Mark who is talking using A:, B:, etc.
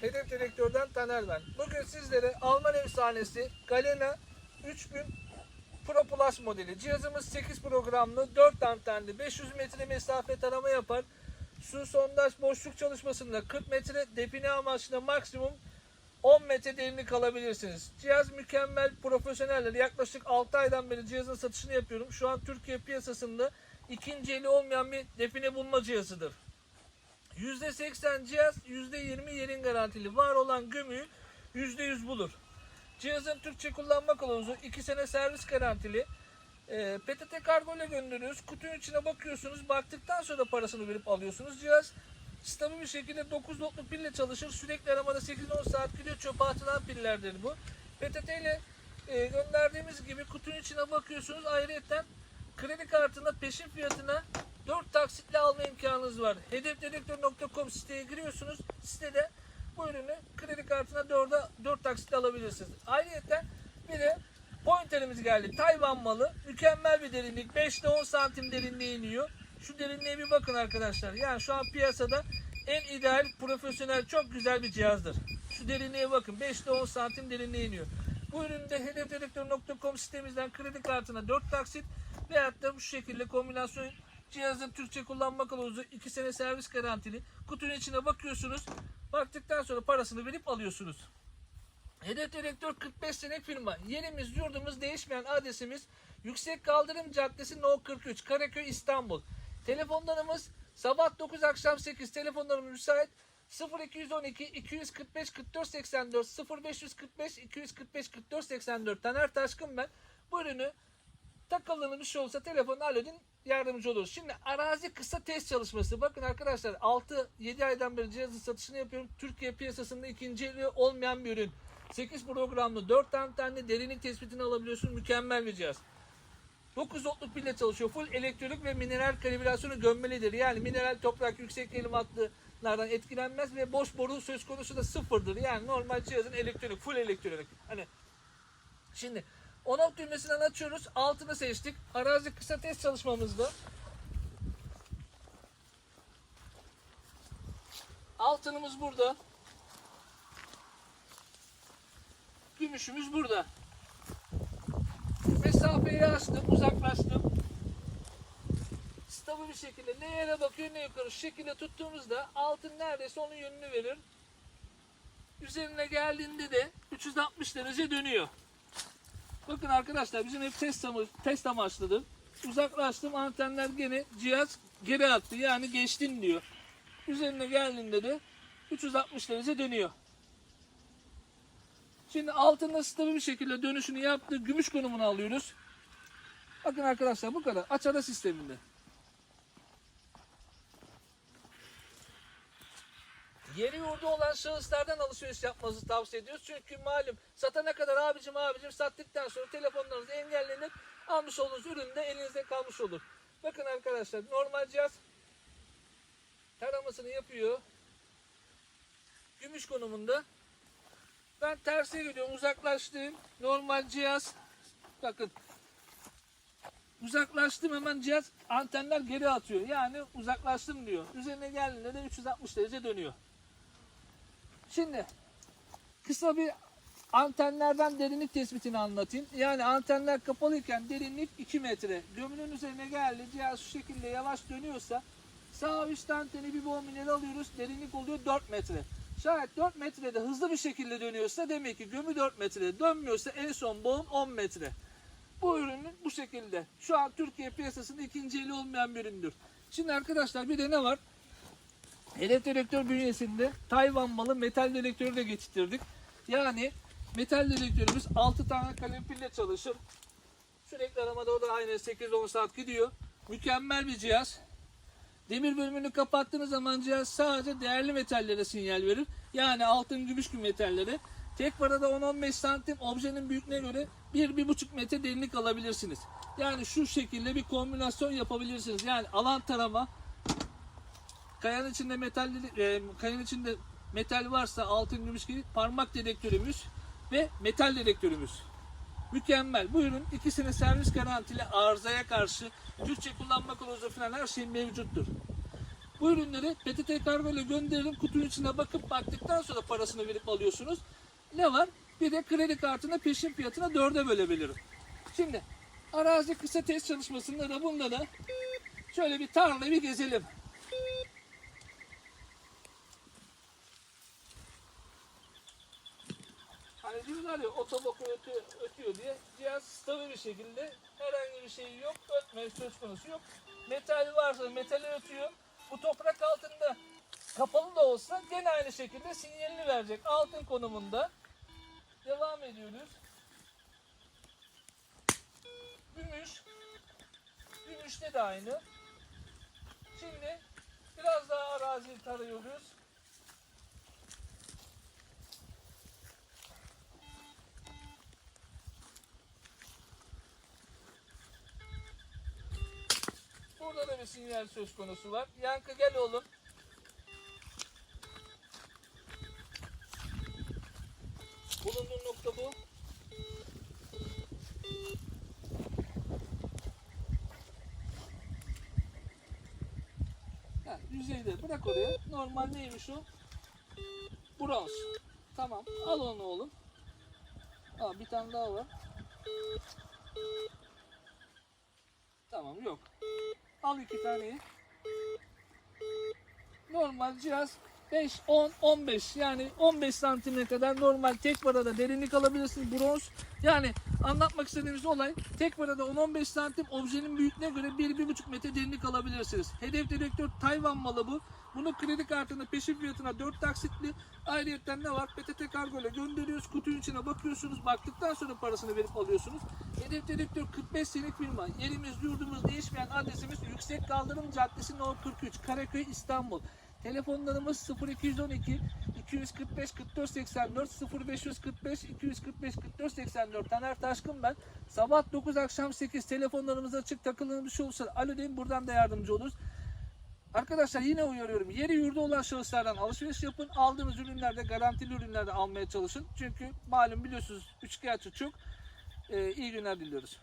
A: Hedef Direktör'den Taner ben. Bugün sizlere Alman efsanesi Galena 3000 Pro Plus modeli. Cihazımız 8 programlı, 4 antenli, 500 metre mesafe tarama yapar. Su sondaj boşluk çalışmasında 40 metre, define amaçlı maksimum 10 metre derinlik alabilirsiniz. Cihaz mükemmel, profesyoneller. Yaklaşık 6 aydan beri cihazın satışını yapıyorum. Şu an Türkiye piyasasında ikinci eli olmayan bir define bulma cihazıdır. %80 cihaz, %20 yerin garantili. Var olan gömüğü %100 bulur. Cihazın Türkçe kullanma kılavuzu 2 sene servis garantili. E, PTT kargo ile gönderiyoruz. Kutunun içine bakıyorsunuz. Baktıktan sonra parasını verip alıyorsunuz. Cihaz stabil bir şekilde 9 voltluk pille çalışır. Sürekli aramada 8-10 saat gidiyor. Çöpe atılan pillerdir bu. PTT ile e, gönderdiğimiz gibi kutunun içine bakıyorsunuz. Ayrıca kredi kartına peşin fiyatına 4 taksitle alma imkanınız var. Hedefdedektör.com siteye giriyorsunuz. Sitede bu ürünü kredi kartına 4'e 4 taksitle alabilirsiniz. Ayrıca bir de pointerimiz geldi. Tayvan malı. Mükemmel bir derinlik. 5 ile 10 santim derinliğe iniyor. Şu derinliğe bir bakın arkadaşlar. Yani şu an piyasada en ideal, profesyonel, çok güzel bir cihazdır. Şu derinliğe bakın. 5 ile 10 santim derinliğe iniyor. Bu ürünü de hedefdedektör.com sitemizden kredi kartına 4 taksit veyahut da bu şekilde kombinasyon cihazın Türkçe kullanma kılavuzu 2 sene servis garantili. Kutunun içine bakıyorsunuz. Baktıktan sonra parasını verip alıyorsunuz. Hedef Direktör 45 senelik firma. Yerimiz, yurdumuz değişmeyen adresimiz Yüksek Kaldırım Caddesi No 43 Karaköy İstanbul. Telefonlarımız sabah 9 akşam 8 telefonlarımız müsait. 0212 245 44 84 0545 245 44 84 Taner Taşkın ben. Bu ürünü takıldığınız bir şey olsa telefonu alo edin yardımcı oluruz. Şimdi arazi kısa test çalışması. Bakın arkadaşlar 6-7 aydan beri cihazın satışını yapıyorum. Türkiye piyasasında ikinci eli olmayan bir ürün. 8 programlı 4 antenli derinlik tespitini alabiliyorsun. Mükemmel bir cihaz. 9 voltluk pille çalışıyor. Full elektronik ve mineral kalibrasyonu gömmelidir. Yani mineral toprak yüksek eğilim hatlarından etkilenmez ve boş boru söz konusu da sıfırdır. Yani normal cihazın elektronik, full elektronik. Hani şimdi on-off düğmesinden açıyoruz. Altını seçtik. Arazi kısa test çalışmamızda. Altınımız burada. Gümüşümüz burada. Mesafeyi açtım, uzaklaştım. Stabil bir şekilde ne yere bakıyor ne yukarı şekilde tuttuğumuzda altın neredeyse onun yönünü verir. Üzerine geldiğinde de 360 derece dönüyor. Bakın arkadaşlar bizim hep test, ama, test amaçlıdır. Uzaklaştım antenler gene cihaz geri attı yani geçtin diyor. Üzerine geldiğinde de 360 derece dönüyor. Şimdi altında stabil bir şekilde dönüşünü yaptı. Gümüş konumunu alıyoruz. Bakın arkadaşlar bu kadar. Aç ara sisteminde. Yeri yurdu olan şahıslardan alışveriş yapmanızı tavsiye ediyoruz. Çünkü malum satana kadar abicim abicim sattıktan sonra telefonlarınız engellenir. Almış olduğunuz ürün de elinizde kalmış olur. Bakın arkadaşlar normal cihaz taramasını yapıyor. Gümüş konumunda. Ben tersiye gidiyorum. Uzaklaştım. Normal cihaz. Bakın. Uzaklaştım hemen cihaz antenler geri atıyor. Yani uzaklaştım diyor. Üzerine geldiğinde de 360 derece dönüyor. Şimdi kısa bir antenlerden derinlik tespitini anlatayım. Yani antenler kapalıyken derinlik 2 metre. Gömünün üzerine geldi. Cihaz şu şekilde yavaş dönüyorsa sağ üst anteni bir bombineli alıyoruz. Derinlik oluyor 4 metre. Şayet 4 metrede hızlı bir şekilde dönüyorsa demek ki gömü 4 metrede dönmüyorsa en son boğum 10 metre. Bu ürünün bu şekilde. Şu an Türkiye piyasasında ikinci eli olmayan bir üründür. Şimdi arkadaşlar bir de ne var? Hedef dedektör bünyesinde Tayvan malı metal dedektörü de getirttirdik. Yani metal dedektörümüz 6 tane kalem pille çalışır. Sürekli aramada o da aynı 8-10 saat gidiyor. Mükemmel bir cihaz. Demir bölümünü kapattığınız zaman cihaz sadece değerli metallere sinyal verir. Yani altın, gümüş gibi metallere. Tek parada 10-15 santim objenin büyüklüğüne göre 1-1,5 metre derinlik alabilirsiniz. Yani şu şekilde bir kombinasyon yapabilirsiniz. Yani alan tarama, kayanın içinde metal, e, kayanın içinde metal varsa altın, gümüş gibi parmak dedektörümüz ve metal dedektörümüz. Mükemmel. Bu ürün ikisinin servis garantili arızaya karşı Türkçe kullanma kılavuzu falan her şey mevcuttur. Bu ürünleri PTT kargo ile gönderirim. Kutunun içine bakıp baktıktan sonra parasını verip alıyorsunuz. Ne var? Bir de kredi kartına peşin fiyatına dörde bölebilirim. Şimdi arazi kısa test çalışmasında da bunda da şöyle bir tarlayı bir gezelim. Diyorlar ya otoboku ötüyor, ötüyor diye cihaz stabil bir şekilde herhangi bir şey yok, ötme söz konusu yok. Metal varsa metali ötüyor. Bu toprak altında kapalı da olsa gene aynı şekilde sinyalini verecek. Altın konumunda. Devam ediyoruz. Gümüş. Gümüşte de aynı. Şimdi biraz daha arazi tarıyoruz. Burada da bir sinyal söz konusu var. Yankı gel oğlum. Bulunduğun nokta bu. Yüzeyde bırak oraya. Normal neymiş o? Bronz. Tamam. Al onu oğlum. Aa, bir tane daha var. Tamam yok. Al iki taneyi. Normal cihaz 5, 10, 15 yani 15 santime kadar normal tek parada derinlik alabilirsiniz bronz. Yani anlatmak istediğimiz olay tek parada 10-15 santim objenin büyüklüğüne göre 1-1,5 metre derinlik alabilirsiniz. Hedef direktör Tayvan malı bu. Bunu kredi kartına peşin fiyatına 4 taksitli. Ayrıca ne var? PTT kargo ile gönderiyoruz. Kutunun içine bakıyorsunuz. Baktıktan sonra parasını verip alıyorsunuz. Hedef direktör 45 senelik firma. Yerimiz, yurdumuz değişmeyen adresimiz Yüksek Kaldırım Caddesi No 43 Karaköy İstanbul. Telefonlarımız 0212 245 44 84 0545 245 44 84 Taner Taşkın ben. Sabah 9 akşam 8 telefonlarımız açık takıldığınız bir şey olursa alo deyin buradan da yardımcı oluruz. Arkadaşlar yine uyarıyorum. Yeri yurdu olan şahıslardan alışveriş yapın. Aldığınız ürünlerde garantili ürünlerde almaya çalışın. Çünkü malum biliyorsunuz üçkağıtçı çok. Ee, iyi günler diliyoruz.